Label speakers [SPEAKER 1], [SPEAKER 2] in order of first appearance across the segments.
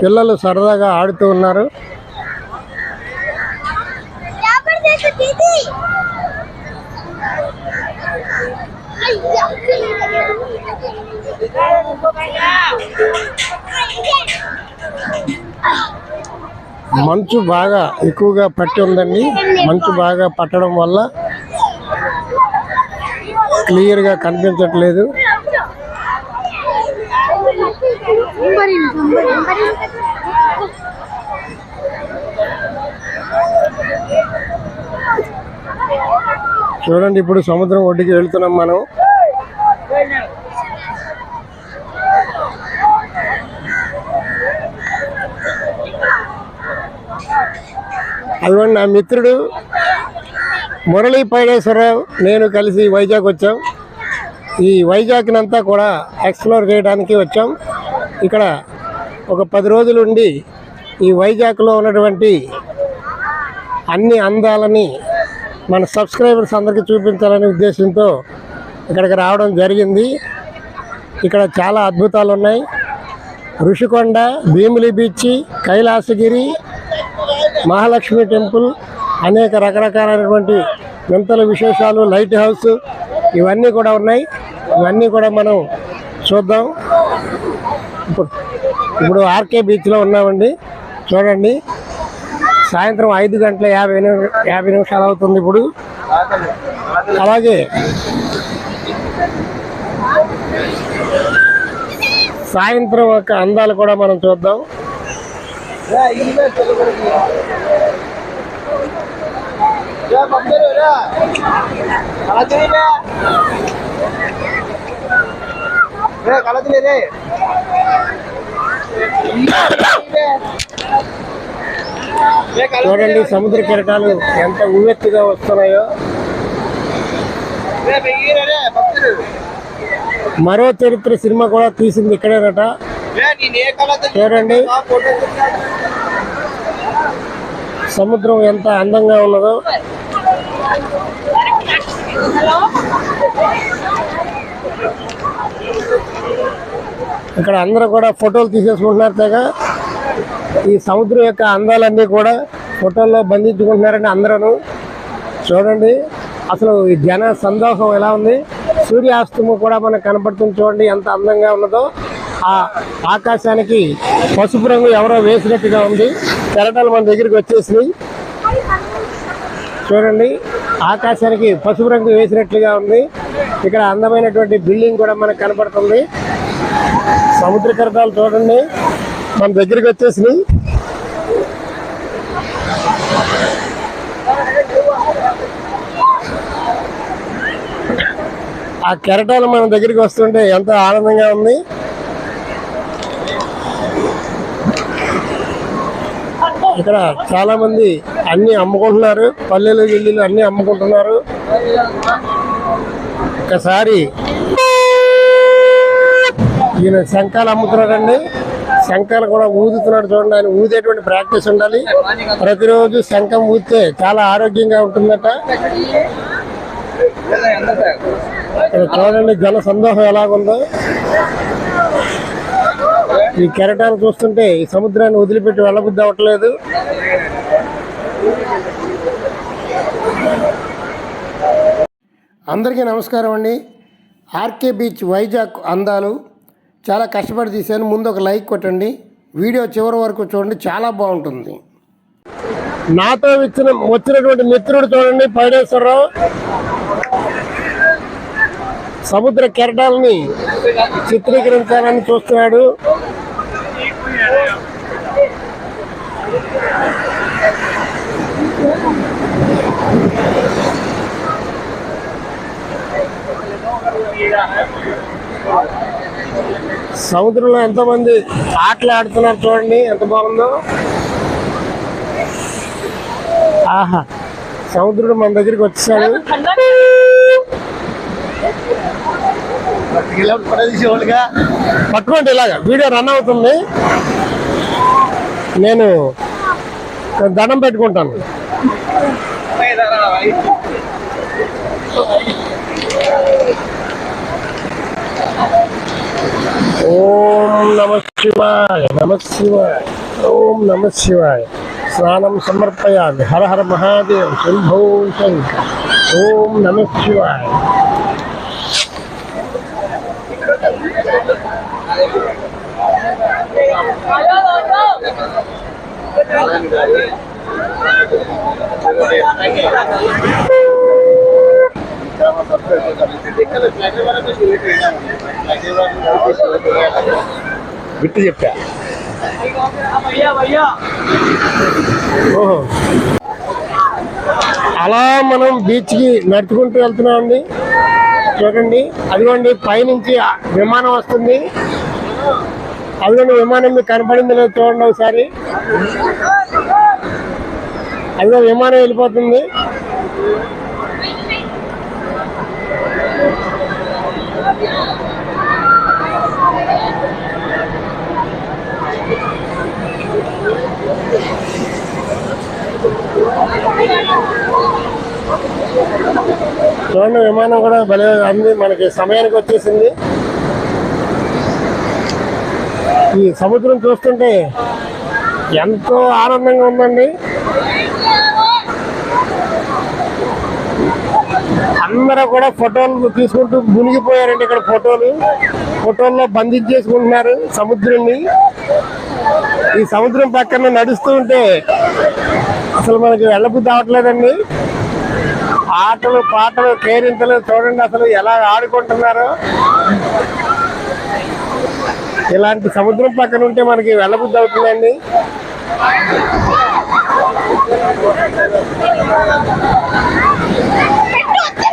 [SPEAKER 1] పిల్లలు సరదాగా ఆడుతూ ఉన్నారు. మంచు బాగా ఎక్కువగా పట్టి ఉందండి. మంచు బాగా పట్టడం వల్ల క్లియర్గా కనిపించట్లేదు. చూడండి ఇప్పుడు సముద్రం ఒడ్డుకి వెళ్తున్నాం మనం. అదిగోండి నా మిత్రుడు మురళీ పైడేశ్వరరావు. నేను కలిసి వైజాగ్ వచ్చాం. ఈ వైజాగ్నంతా కూడా ఎక్స్ప్లోర్ చేయడానికి వచ్చాం. ఇక్కడ ఒక పది రోజులు ఉండి ఈ వైజాగ్లో ఉన్నటువంటి అన్ని అందాలని మన సబ్స్క్రైబర్స్ అందరికీ చూపించాలనే ఉద్దేశంతో ఇక్కడికి రావడం జరిగింది. ఇక్కడ చాలా అద్భుతాలు ఉన్నాయి ఋషికొండ భీమిలి బీచ్ కైలాసగిరి మహాలక్ష్మి టెంపుల్ అనేక రకరకాలైనటువంటి వింతల విశేషాలు లైట్ హౌస్ ఇవన్నీ కూడా ఉన్నాయి. ఇవన్నీ కూడా మనం చూద్దాం. ఇప్పుడు ఇప్పుడు ఆర్కే బీచ్లో ఉన్నామండి. చూడండి. సాయంత్రం ఐదు గంటల యాభై యాభై నిమిషాలు అవుతుంది ఇప్పుడు. అలాగే సాయంత్రం యొక్క అందాలు కూడా మనం చూద్దాం. చూడండి సముద్ర కిరటాలు ఎంత ఉవ్వెత్తుగా వస్తున్నాయో. మరో చరిత్ర సినిమా కూడా తీసింది ఇక్కడేనట. చూడండి. సముద్రం ఎంత అందంగా ఉన్నదో. ఇక్కడ అందరూ కూడా ఫోటోలు తీసేసుకుంటున్నారు తెగ. ఈ సముద్రం యొక్క అందాలన్నీ కూడా ఫోటోల్లో బంధించుకుంటున్నారండి అందరూ చూడండి అసలు ఈ జన సందోహం ఎలా ఉంది? సూర్యాస్తమం కూడా మనకు కనపడుతుంది చూడండి ఎంత అందంగా ఉన్నదో. ఆ ఆకాశానికి పసుపు రంగు ఎవరో వేసినట్టుగా ఉంది. కెరటాలు మన దగ్గరికి వచ్చేసినాయి. చూడండి ఆకాశానికి పసుపు రంగు వేసినట్లుగా ఉంది. ఇక్కడ అందమైనటువంటి బిల్డింగ్ కూడా మనకు కనపడుతుంది. సముద్ర కెరటాలు చూడండి. మన దగ్గరికి వచ్చేసినాయి. ఆ కెరటాలు మన దగ్గరికి వస్తుంటే ఎంత ఆనందంగా ఉంది. ఇక్కడ చాలా మంది అన్ని అమ్ముకుంటున్నారు. పల్లెలు గిల్లీలు అన్ని అమ్ముకుంటున్నారు. ఒకసారి ఈయన శంఖాలు అమ్ముతున్నాడండి. శంఖాలు కూడా ఊదుతున్నాడు చూడండి ఆయన ఊదేటువంటి ప్రాక్టీస్ ఉండాలి. ప్రతిరోజు శంఖం ఊదితే చాలా ఆరోగ్యంగా ఉంటుందట. చూడండి జన సందోహం ఎలాగుందో. ఈ కెరటాలు చూస్తుంటే ఈ సముద్రాన్ని వదిలిపెట్టి వెళ్ళబుద్ధి అవ్వట్లేదు. అందరికీ నమస్కారం అండి. ఆర్కే బీచ్ వైజాగ్ అందాలు. చాలా కష్టపడి తీశాను. ముందు ఒక లైక్ కొట్టండి. వీడియో చివరి వరకు చూడండి. చాలా బాగుంటుంది. నాతో వచ్చిన వచ్చినటువంటి మిత్రుడు చూడండి. పైడేశ్వరరావు సముద్ర కెరటాలని చిత్రీకరించాలని చూస్తున్నాడు. సముద్రంలో ఎంతమంది ఆటలు ఆడుతున్నారు చూడండి ఎంత బాగుందో. ఆహా సముద్రుడు మన దగ్గరికి వచ్చేసాడు. పట్టుకోండి ఇలాగా వీడియో రన్ అవుతుంది. నేను దండం పెట్టుకుంటాను. ओम नमः शिवाय नमः शिवाय, ओम नमः शिवाय। स्नानम समर्पया हर हर महादेव, शंभो शंकर। ओम नमः शिवाय।
[SPEAKER 2] देखा విట్టు చెప్పా.
[SPEAKER 1] ఓహో. అలా మనం బీచ్కి నడుచుకుంటూ వెళ్తున్నామండి. చూడండి అదిగోండి పైనుంచి విమానం వస్తుంది. అదిగోండి విమానం మీకు కనపడింది లేదు చూడండి ఒకసారి. అదిగో విమానం వెళ్ళిపోతుంది. చూడండి విమానం కూడా భలే అంది. మనకి సమయానికి వచ్చేసింది. ఈ సముద్రం చూస్తుంటే ఎంతో ఆనందంగా ఉందండి. అందరూ కూడా ఫోటోలు తీసుకుంటూ మునిగిపోయారండి ఇక్కడ ఫోటోలు. ఫోటోల్లో బంధించేసుకుంటున్నారు సముద్రాన్ని. ఈ సముద్రం పక్కన నడుస్తూ ఉంటే అసలు మనకి వెళ్ళబుద్ధి అవట్లేదండి ఆటలు పాటలు కేరింతలు చూడండి అసలు ఎలా ఆడుకుంటున్నారు. ఇలాంటి సముద్రం పక్కన ఉంటే మనకి వెళ్ళబుద్ధి అవుతుందండి.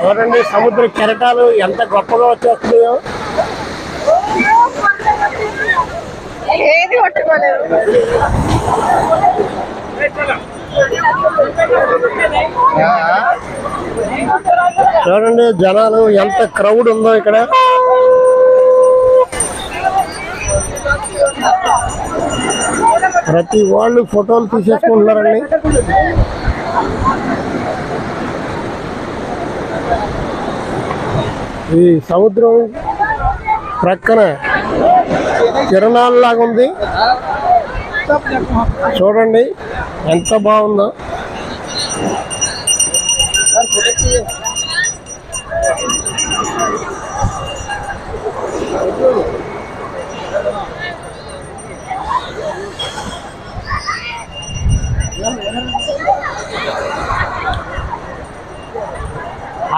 [SPEAKER 1] చూడండి సముద్ర కెరటాలు ఎంత గొప్పగా వచ్చేస్తున్నాయో.
[SPEAKER 3] ఏది పట్టుకోలేదు.
[SPEAKER 1] చూడండి జనాలు ఎంత క్రౌడ్ ఉందో ఇక్కడ. ప్రతి వాళ్ళు ఫోటోలు తీసేసుకుంటున్నారండి. ఈ సముద్రం ప్రక్కన కిరణాలలాగా ఉంది. చూడండి ఎంత బాగుందో.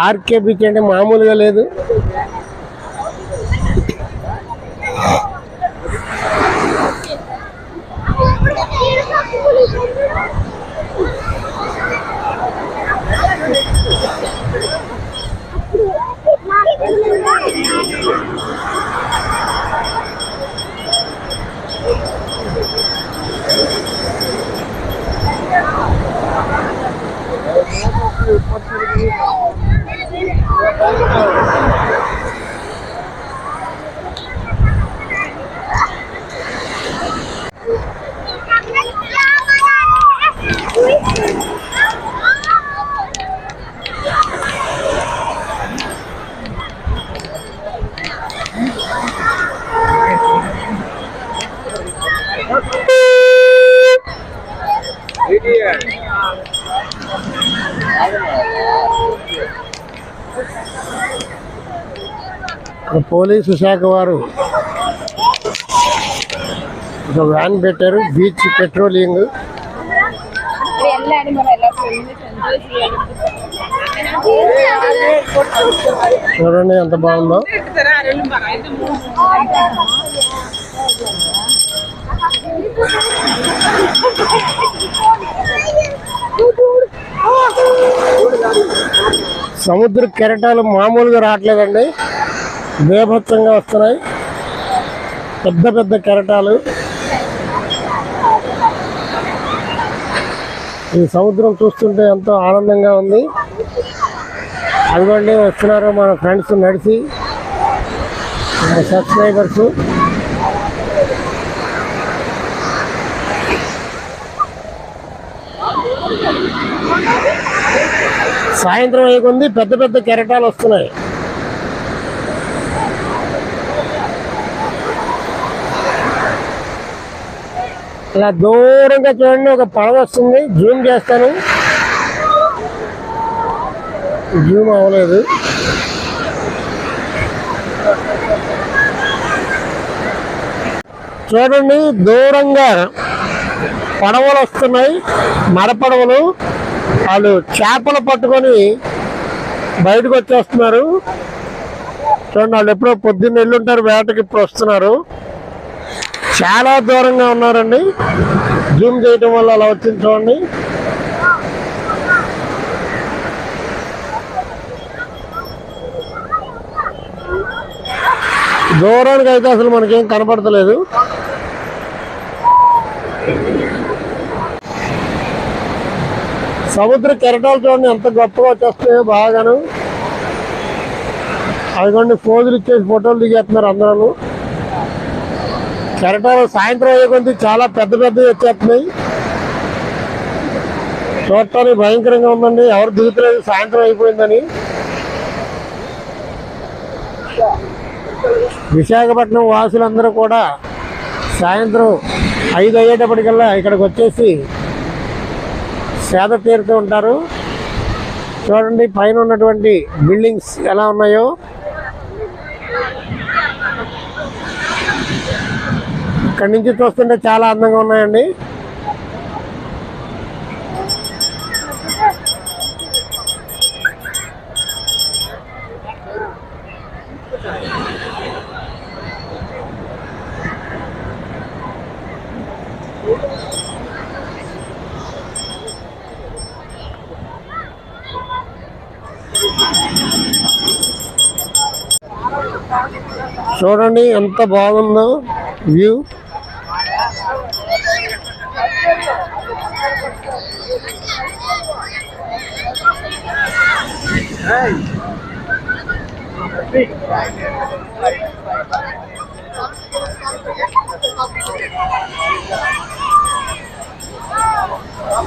[SPEAKER 1] ఆర్కే బీచ్ అంటే మామూలుగా లేదు. పోలీసు శాఖ వారు ఒక వ్యాన్ పెట్టారు బీచ్ పెట్రోలింగ్. చూడండి ఎంత బాగుందో. సముద్ర కెరటాలు మామూలుగా రావట్లేదండి. బేభత్సంగా వస్తున్నాయి. పెద్ద పెద్ద కెరటాలు. ఈ సముద్రం చూస్తుంటే ఎంతో ఆనందంగా ఉంది. అదిగోండి వస్తున్నారు మన ఫ్రెండ్స్ నడిచి మన సబ్స్క్రైబర్స్. సాయంత్రం అయ్యకుంది పెద్ద పెద్ద కెరటాలు వస్తున్నాయి. ఇలా దూరంగా చూడండి ఒక పడవ వస్తుంది. జూమ్ చేస్తాను. జూమ్ అవ్వలేదు. చూడండి దూరంగా పడవలు వస్తున్నాయి. మరపడవలు. వాళ్ళు చేపలు పట్టుకొని బయటకు వచ్చేస్తున్నారు. చూడండి వాళ్ళు ఎప్పుడో పొద్దున్న వెళ్ళుంటారు వేటకి ఇప్పుడు వస్తున్నారు. చాలా దూరంగా ఉన్నారండి. జూమ్ చేయటం వల్ల అలా వచ్చింది చూడండి. దూరానికి అయితే అసలు మనకేం కనపడతలేదు. సముద్ర కెరటాలు చూడండి ఎంత గొప్పగా వచ్చేస్తాయో బాగాను. అదిగోండి ఫోజులు ఇచ్చేసి ఫోటోలు దిగేస్తున్నారు అందరూ. కరెక్ట్ సాయంత్రం అయ్యే కొద్ది చాలా పెద్ద పెద్దవి వచ్చేస్తున్నాయి చూడటానికి భయంకరంగా ఉందండి. ఎవరు దిగుతలేదు సాయంత్రం అయిపోయిందని. విశాఖపట్నం వాసులందరూ కూడా సాయంత్రం ఐదు అయ్యేటప్పటికల్లా ఇక్కడికి వచ్చేసి సేద తీరుతూ ఉంటారు. చూడండి పైన ఉన్నటువంటి బిల్డింగ్స్ ఎలా ఉన్నాయో. అక్కడి నుంచి చూస్తుంటే చాలా అందంగా ఉన్నాయండి. చూడండి ఎంత బాగుందో వ్యూ.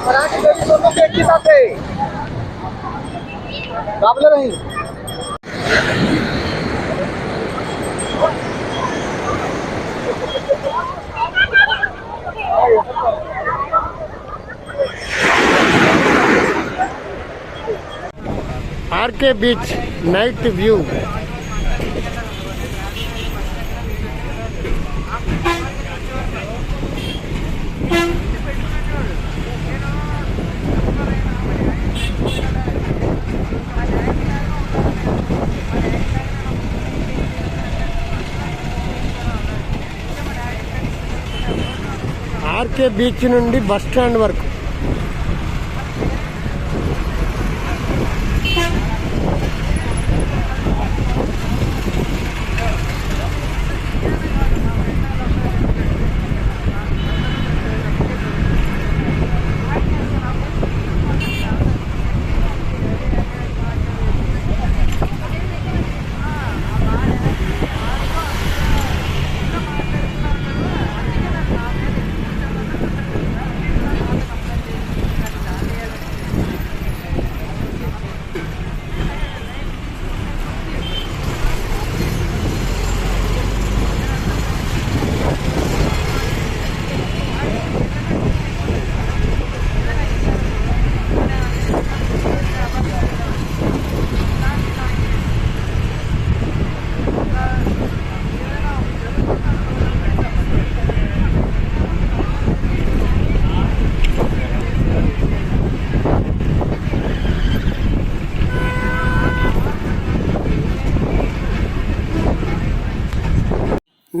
[SPEAKER 2] मराठी के एक ही साथ काबले नहीं
[SPEAKER 1] RK beach night view. RK beach నుండి బస్ స్టాండ్ వరకు.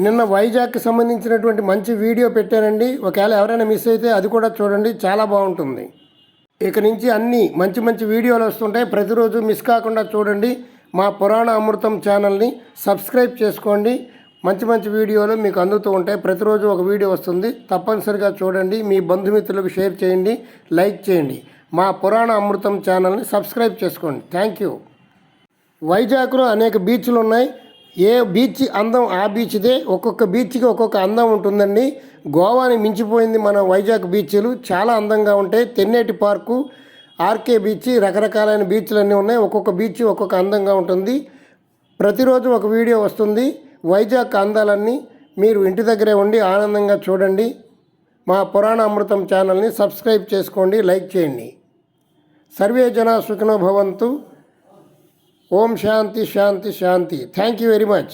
[SPEAKER 1] నిన్న వైజాగ్కి సంబంధించినటువంటి మంచి వీడియో పెట్టానండి. ఒకవేళ ఎవరైనా మిస్ అయితే అది కూడా చూడండి. చాలా బాగుంటుంది. ఇక నుంచి అన్ని మంచి మంచి వీడియోలు వస్తుంటాయి. ప్రతిరోజు మిస్ కాకుండా చూడండి. మా పురాణ అమృతం ఛానల్ని సబ్స్క్రైబ్ చేసుకోండి. మంచి మంచి వీడియోలు మీకు అందుతూ ఉంటాయి. ప్రతిరోజు ఒక వీడియో వస్తుంది. తప్పనిసరిగా చూడండి. మీ బంధుమిత్రులకు షేర్ చేయండి. లైక్ చేయండి. మా పురాణ అమృతం ఛానల్ని సబ్స్క్రైబ్ చేసుకోండి. Thank you. వైజాగ్లో అనేక బీచ్లు ఉన్నాయి ఏ బీచ్ అందం ఆ బీచ్దే ఒక్కొక్క బీచ్కి ఒక్కొక్క అందం ఉంటుందండి. గోవాని మించిపోయింది మన వైజాగ్ బీచ్లు. చాలా అందంగా ఉంటాయి. తెన్నేటి పార్కు ఆర్కే బీచ్ రకరకాలైన బీచ్లు అన్నీ ఉన్నాయి. ఒక్కొక్క బీచ్ ఒక్కొక్క అందంగా ఉంటుంది. ప్రతిరోజు ఒక వీడియో వస్తుంది. వైజాగ్ అందాలన్నీ మీరు ఇంటి దగ్గరే ఉండి ఆనందంగా చూడండి. మా పురాణ అమృతం ఛానల్ని సబ్స్క్రైబ్ చేసుకోండి లైక్ చేయండి. సర్వే జన సుఖినో భవంతు. ఓం శాంతి శాంతి శాంతి థ్యాంక్ యూ వెరీ మచ్